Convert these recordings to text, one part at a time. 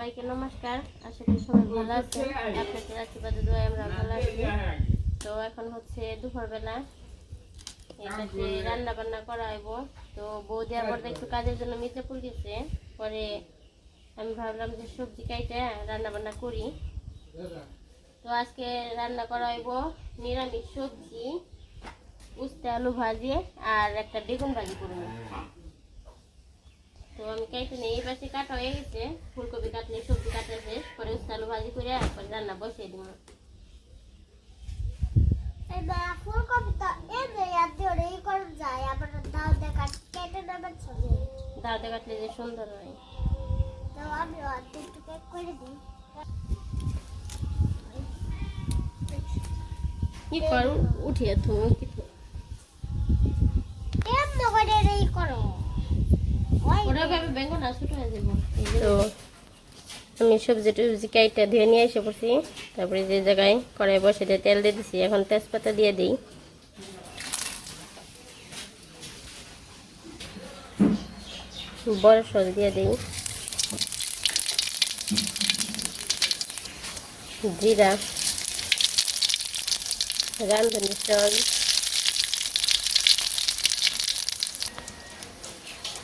সবাইকে নমস্কার। আশা করি সবাই ভালো আছেন। আপনাদের আশীর্বাদে দোয়া আমরা ভালো আছি। তো এখন হচ্ছে দুপুরবেলা। এটাতে রান্না বান্না করা হইব। তো বৌদি আবার একটু কাজের জন্য মির্জাপুর গেছে। পরে আমি ভাবলাম যে সবজি কাইটা রান্না বান্না করি। তো আজকে রান্না করা হইব নিরামিষ সবজি, উস্তে আলু ভাজি আর একটা বেগুন ভাজি করব। তো আমি নিই এই পাশে কাটা হয়ে গেছে ফুলকপি কাটলে সবজি কাটা শেষ পরে ভাজি করে পরে রান্না বসিয়ে দিব। দাওতে কাটলে যে সুন্দর হয়। আমি করে দিই। কি কর? উঠিয়ে তুমি কি করে। তো আমি সবজি টবজি কাইটা ধুয়ে নিয়ে এসে পড়ছি। তারপরে যে জায়গায় কড়াই বসে দিয়ে তেল দিয়ে দিছি এখন তেজপাতা দিয়ে দিই। বড় সল দিয়ে দিই। জিরা রাঁধুনি চাল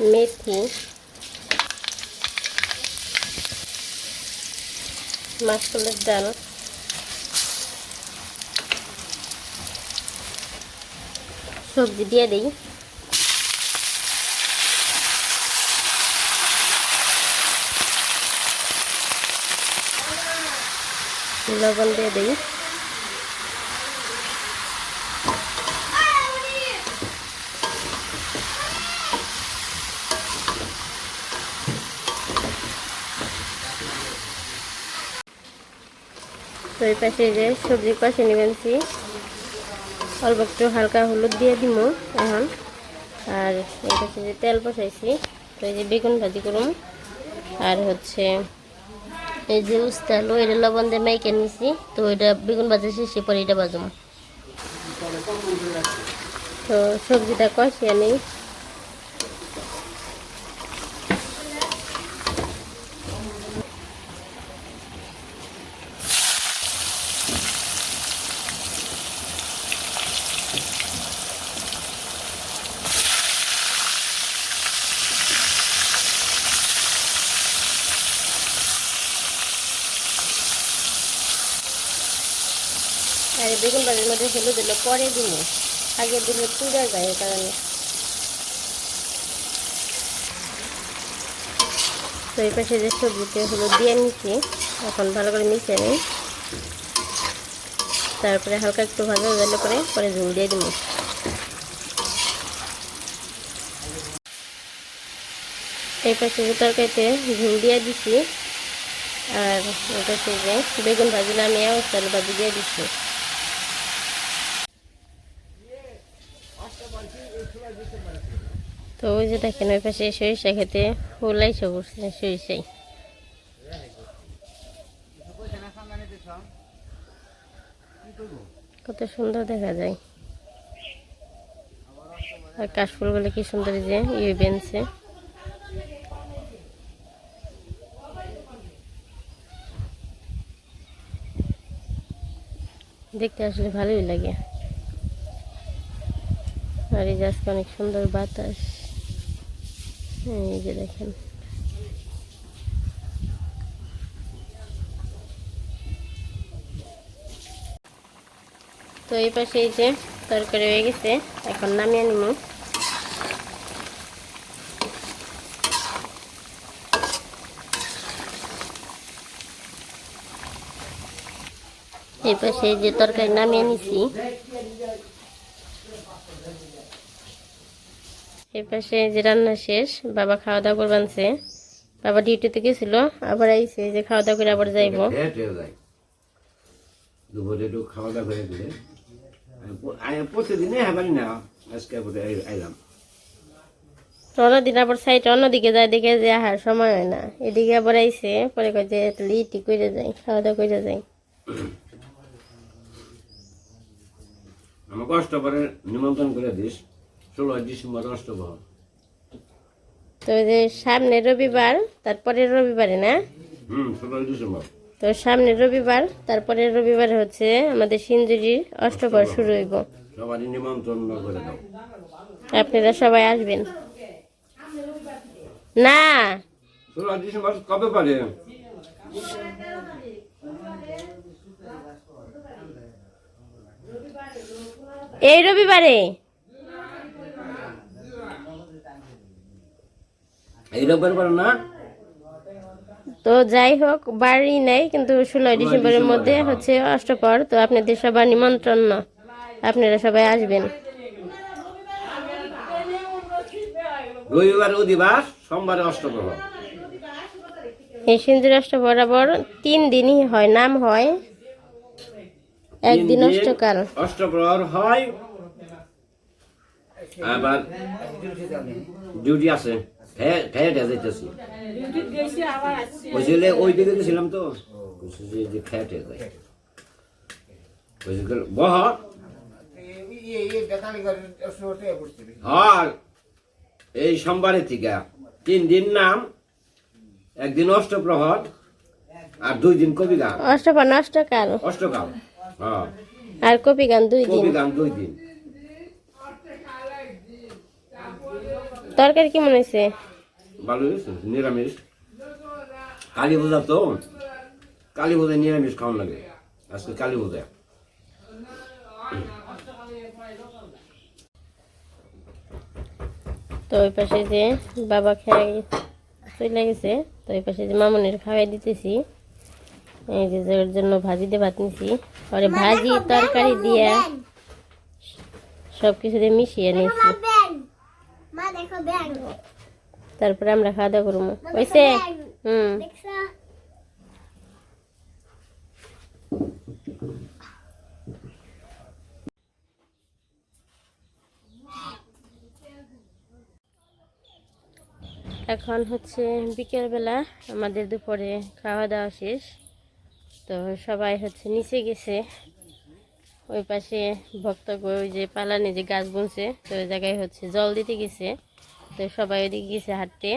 মেথি মাসকলের ডাল সবজি দিয়ে দিই। লবণ দিয়ে দিই। এই পাশে যে সবজি কষে নিবেনছি অল্প একটু হালকা হলুদ দিয়ে দিব এখন। আর এই পাশে যে তেল বসাইছি, তো এই যে বেগুন ভাজি করুম। আর হচ্ছে এই যে উস্তালু এটা লবণ দিয়ে মাইকে নিছি, তো এটা বেগুন ভাজি শেষে পরে এটা বাজুম তো সবজিটা কষিয়ে নিই। বেগুন ভাজির মধ্যে হলুদ দিলে, পরে দিব আগে দিলে পুড়ে যায় এই কারণে। তো এই পাশে যে সবজিতে হলুদ দিয়ে নিচ্ছি, এখন ভালো করে মিশিয়ে নিই। তারপরে হালকা একটু ভাজা ভাজলে করে পরে ঝুল দিয়ে দিব। এই পাশে যে তরকারিতে ঝুল দিয়ে দিচ্ছি আর ওটা যে বেগুন ভাজিলে আমি চালু ভাজি দিয়ে দিচ্ছি তো ওই যে দেখেন, ওই পাশে সরিষা খেতে ফুলাই সবুজ সরিষাই। কত সুন্দর দেখা যায়। আর কাশফুলগুলো কি সুন্দর যে ইয়ে বেনছে দেখতে আসলে ভালোই লাগে। আর এই আজকে অনেক সুন্দর বাতাস। এই যে দেখেন। তো এই পাশে এই যে তরকারি হয়ে গেছে, এখন নামিয়ে নিব এই পাশে যে তরকারি নামিয়ে নিছি। এই পাশে যে রান্না শেষ বাবা খাওয়া দাওয়া করবানছে বাবা ডিউটিতে গেছিল আবার আইছে যে খাওয়া দাওয়া করে আবার যাইব। দুপুরে একটু খাওয়া দাওয়া করে দিলে। প্রতিদিনে হ্যাঁ না আজকে আইলাম। অন্যদিন আবার সাইড অন্যদিকে যায় দেখে যে আহার সময় হয় না। এদিকে আবার আইছে পরে কয় যে তাহলে ইটি করে যাই খাওয়া দাওয়া করে যাই নিমন্ত্রণ করে দিস। ষোলো ডিসেম্বর তো যে সামনে রবিবার তারপরে রবিবারে না? হুম ষোলোই ডিসেম্বর তো সামনে রবিবার তারপরে রবিবার হচ্ছে আমাদের সিঞ্জুরির অষ্টপর শুরু হইব। সবারই নিমন্ত্রণ করে দাও। আপনারা সবাই আসবেন। না! ষোলোই ডিসেম্বর কবে পারে? এই রবিবারে? না? তো যাই হোক বাড়ি নেই কিন্তু ষোলোই ডিসেম্বরের মধ্যে হচ্ছে অষ্টপর তো আপনাদের সবার নিমন্ত্রণ না। আপনারা সবাই আসবেন। রবিবারে অধিবাস সোমবারে অষ্টপ্রহর এই সিন্দুর অষ্ট বরাবর তিন দিনই হয় নাম হয় একদিন অষ্টকাল। অষ্টপ্রহর হয় আবার ডিউটি আছে। খেয়ে খেয়ে যাইতেছি। ওই ওই দিকে গেছিলাম তো। যে যে খেয়ে যায় বহ। হয় এই সোমবারের থেকে। তিন দিন নাম একদিন অষ্টপ্রহর আর দুই দিন কবি গান অষ্টপর না অষ্টকাল অষ্টকাল হ্যাঁ। আর কবি গান দুই দিন। কবি গান দুই দিন। তরকারি কেমন হয়েছে? ভালো হয়েছে নিরামিষ। কালী পূজা তো। কালী পূজায় নিরামিষ খাওয়ান লাগে। আজকে কালী পূজা। তো ওই পাশে যে বাবা খেয়ে চলে গেছে তো ওই পাশে যে মামনের খাওয়াই দিতেছি। এই যে ওর জন্য ভাজি দিয়ে ভাত নিছি। পরে ভাজি তরকারি দিয়ে সব কিছু দিয়ে মিশিয়ে নিয়েছি তারপরে আমরা খাওয়া দাওয়া করব। হয়েছে? হুম। এখন হচ্ছে বিকেলবেলা আমাদের দুপুরে খাওয়া দাওয়া শেষ। তো সবাই হচ্ছে নিচে গেছে। ওই পাশে ভক্ত ওই যে পালানে যে গাছ বুনছে তো ওই জায়গায় হচ্ছে জল দিতে গেছে। তো সবাই ওইদিকে গেছে হাঁটতে।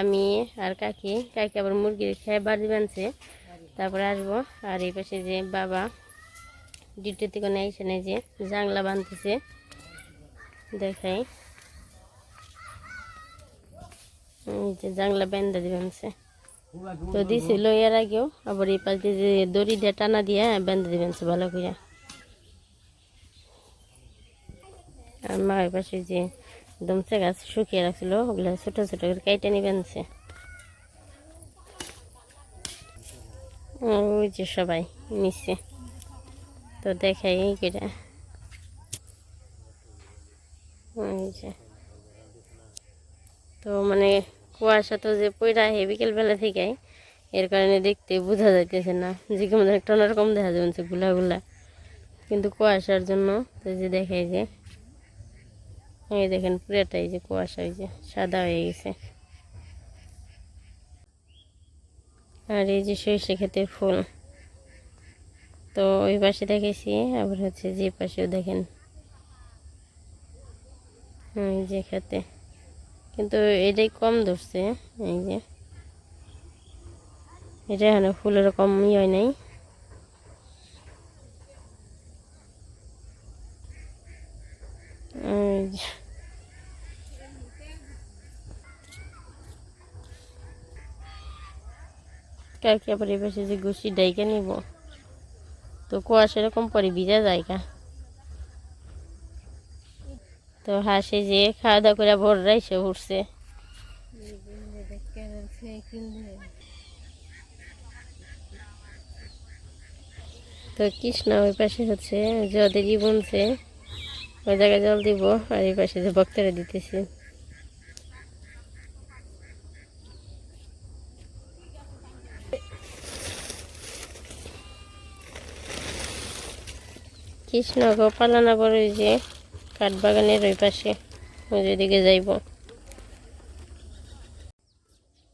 আমি আর কাকি কাকি আবার মুরগির খেয়ে বাড়ি বানছে। তারপরে আসব। আর এই পাশে যে বাবা ডিউটি থেকে এসে যে জাংলা বানতেছে। দেখাই। যে জাংলা বেঁধে দিবেন সে তো দিছিল এর আগেও, আবার এই পাশ দিয়ে যে দড়ি দিয়ে টানা দিয়ে বেঁধে দিবেন সে ভালো করে আর মায়ের পাশে যে দমচে গাছ শুকিয়ে রাখছিল, ওগুলো ছোটো ছোটো করে কেটে নিবেন সে। ওই যে সবাই নিচে, তো দেখাই কেটা ওই যে। তো মানে কুয়াশা তো যে পয়রা হে বিকেলবেলা থেকে এর কারণে দেখতে বোঝা যাইতেছে না, যে কেমন একটা অন্যরকম দেখা যাচ্ছে গুলা গুলা কিন্তু কুয়াশার জন্য, তো যে দেখাই যে এই দেখেন পুরাটাই যে কুয়াশা হয়ে যে সাদা হয়ে গেছে। আর এই যে সরিষা ক্ষেতের ফুল। তো ওই পাশে দেখেছি, আবার হচ্ছে যে পাশেও দেখেন। এই যে খেতে। কিন্তু এটাই কম ধরছে, এই যে। এটা এখানে ফুলের কম ই হয় নাই। যে। কালকে আবার এবার যে গুছি ডাইকে নিব। তো কুয়াশা এরকম পরে ভিজা জায়গা। তো হাসে যে খাওয়া দাওয়া করে ভোর রাইসে উঠছে তো কৃষ্ণ ওই পাশে হচ্ছে জদেরই বুনছে। ওই জায়গায় জল দিব আর এই পাশে যে ভক্তরা দিতেছে। কৃষ্ণ গোপালনা বড় ওই যে কাঠবাগানের ওই পাশে, ওই দিকে যাইব।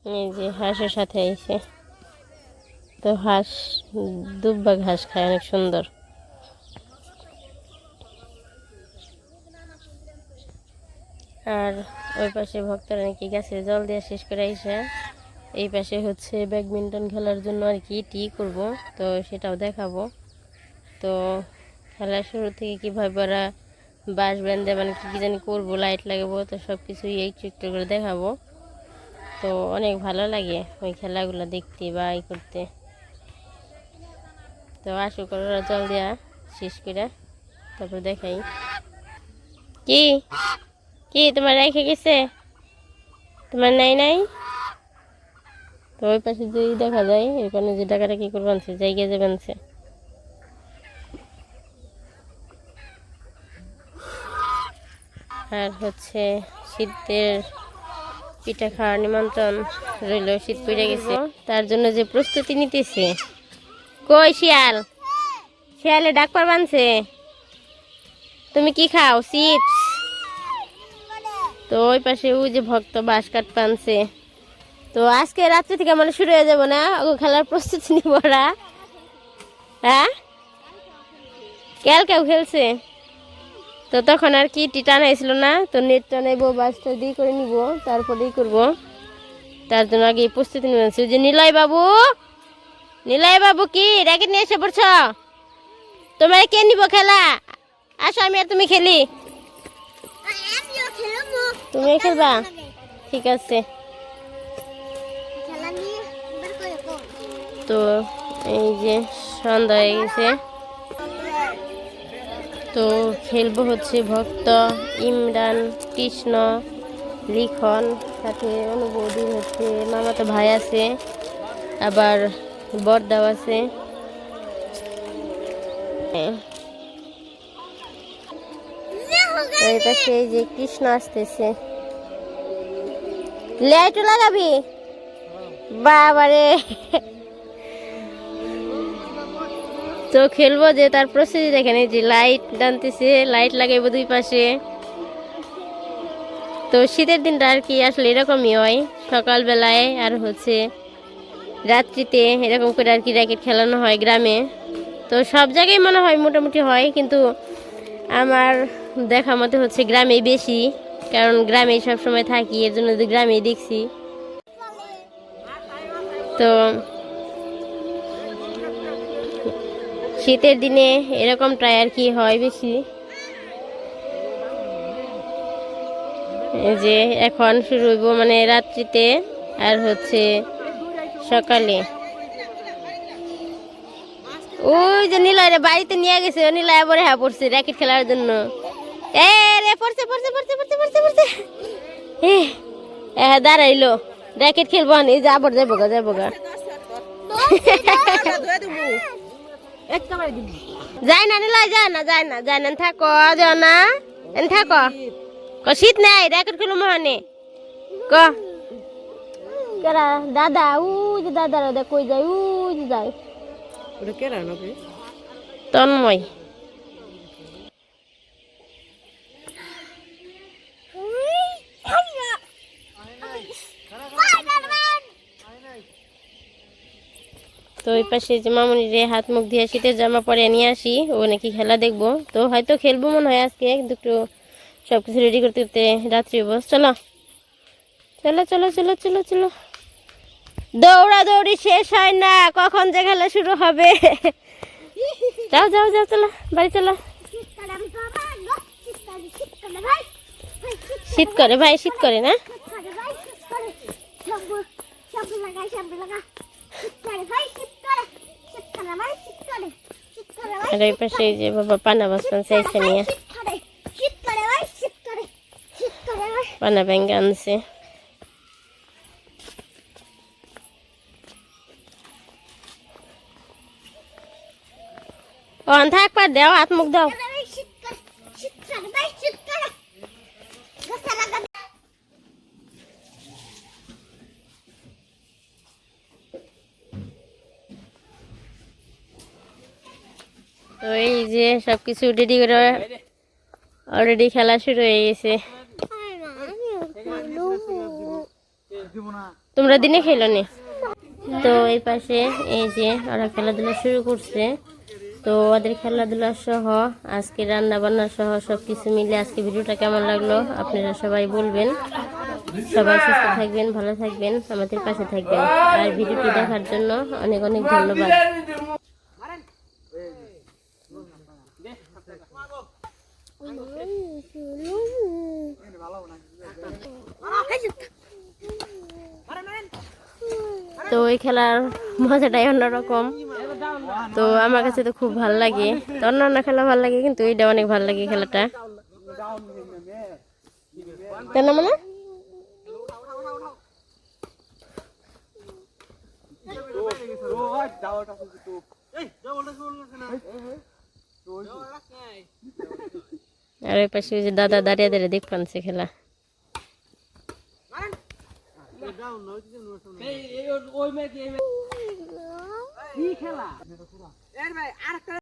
এই যে হাঁসের সাথে আইছে। তো হাঁস, দুব্বা ঘাস খায়, অনেক সুন্দর। আর ওই পাশে ভক্তরা নাকি গাছে জল দেওয়া শেষ করে আইসা। এই পাশে হচ্ছে ব্যাডমিন্টন খেলার জন্য আর কি টি করব, তো সেটাও দেখাবো। তো খেলার শুরু থেকে কীভাবে ওরা বাঁশ বেঁধে মানে কী কী জানি করব লাইট লাগাবো, তো সব কিছুই এই একটু করে দেখাবো। তো অনেক ভালো লাগে ওই খেলাগুলো দেখতে বা ই করতে। তো আশু করে ওরা জল দেওয়া শেষ করে, তারপর দেখাই। কি? কি, তোমার রেখে গেছে? তোমার নাই নাই? তো ওই পাশে যদি দেখা যায় এখানে যে টাকাটা কি করে বানছে জায়গায় যে বানছে। আর হচ্ছে শীতের পিঠা খাওয়ার নিমন্ত্রণ রইল, শীত পড়ে গেছে। তার জন্য যে প্রস্তুতি নিতেছে। কই শিয়াল? শিয়ালে ডাকপার বানছে। তুমি কি খাও? চিপস? তো ওই পাশে ওই যে ভক্ত বাঁশ কাঠ পানছে তো আজকে রাত্রে থেকে মানে শুরু হয়ে যাব না? ও খেলার প্রস্তুতি নিব ওরা। হ্যাঁ? কেল কেউ খেলছে? তো তখন আর কি টি টানাইছিল না? তো নেট টানাইবো বাসটা দিয়ে করে নিব, তারপরেই করব। তার জন্য আগে প্রস্তুতি নিয়েছি যে নিলয় বাবু! নিলয় বাবু কি? র্যাকেট নিয়ে এসে পড়ছ? তোমার কে নিব খেলা? আসো আমি আর তুমি খেলি। তুমি খেলবা? ঠিক আছে। তো এই যে সন্ধ্যা হয়ে গেছে। তো খেলব হচ্ছে ভক্ত ইমরান কৃষ্ণ লিখন সাথে অনুবৌদির হচ্ছে মামাতো ভাই আছে আবার বরদাও আছে। যে কৃষ্ণ আসতেছে। লাইটও লাগাবি? বাবারে। তো খেলব যে তার প্রস্তুতি দেখেন, এই যে লাইট টানতেছে, লাইট দুই পাশে। তো শীতের দিনটা আর কি আসলে এরকমই হয়, সকালবেলায় আর হচ্ছে রাত্রিতে এরকম করে আর কি র্যাকেট খেলানো হয় গ্রামে। তো সব জায়গায় মনে হয় মোটামুটি হয়, কিন্তু আমার দেখা মতে হচ্ছে গ্রামেই বেশি, কারণ গ্রামে সব সময় থাকি এর জন্য গ্রামেই দেখছি। তো শীতের দিনে এরকমটাই আর কি হয় বেশি। যে এখন শুরু হইব মানে রাত্রিতে, আর হচ্ছে সকালে। ওই যে নিলয় বাড়িতে নিয়ে গেছে নিলয় আবার হ্যাঁ পড়ছে র্যাকেট খেলার জন্য। এ রে, পড়ছে পড়ছে পড়ছে পড়ছে পড়ছে পড়ছে। হ্যাঁ দাঁড়াইলো। র্যাকেট খেলব না এই যে আবার যাব গা যাব গা। যায় না নিলয় যায় না যায় না যায় না থাকো, যাও না। এন থাকো। ক, শীত নাই র্যাকেট খেলো মহানে ক। দাদা উ যে দাদারা কই যায় উ যে যায়। তন্ময়। তো ওই পাশে যে মামুনিরে হাত মুখ দিয়ে শীতের জামা পরে নিয়ে আসি, ও নাকি খেলা দেখব। তো হয়তো খেলব মনে হয় আজকে দুটো সব কিছু রেডি করতে করতে রাত্রি বস চলো। চলো চলো চলো চলো চলো। দৌড়া দৌড়ি শেষ হয় না কখন যে খেলা শুরু হবে যাও যাও যাও চলো বাড়ি চলো শীত করে ভাই শীত করে না আর ওই পাশে যে বাবা পানা বাসন চাইছে নিয়ে। পানা ব্যাঙ্গে আনছে ও থাক দেও, হাত মুখ দাও। এই যে সব কিছু রেডি করে অলরেডি খেলা শুরু হয়ে গেছে। তোমরা দিনে খেলো নি? তো এই পাশে এই যে ওরা খেলাধুলা শুরু করছে। তো ওদের খেলাধুলা সহ, আজকে রান্না বান্না সহ সব কিছু মিলে আজকে ভিডিওটা কেমন লাগল আপনারা সবাই বলবেন। সবাই সুস্থ থাকবেন, ভালো থাকবেন, আমাদের পাশে থাকবেন। আর ভিডিওটি দেখার জন্য অনেক অনেক ধন্যবাদ। তো ওই খেলার মজাটাই অন্যরকম। তো আমার কাছে তো খুব ভালো লাগে। তো অন্যান্য খেলা ভালো লাগে, কিন্তু এটা অনেক ভালো লাগে খেলাটা। কেন মানে আর ওই পাশে ওই যে দাদা দাঁড়িয়ে দাঁড়িয়ে দেখ পানছে খেলা। কি খেলা? এর ভাই আর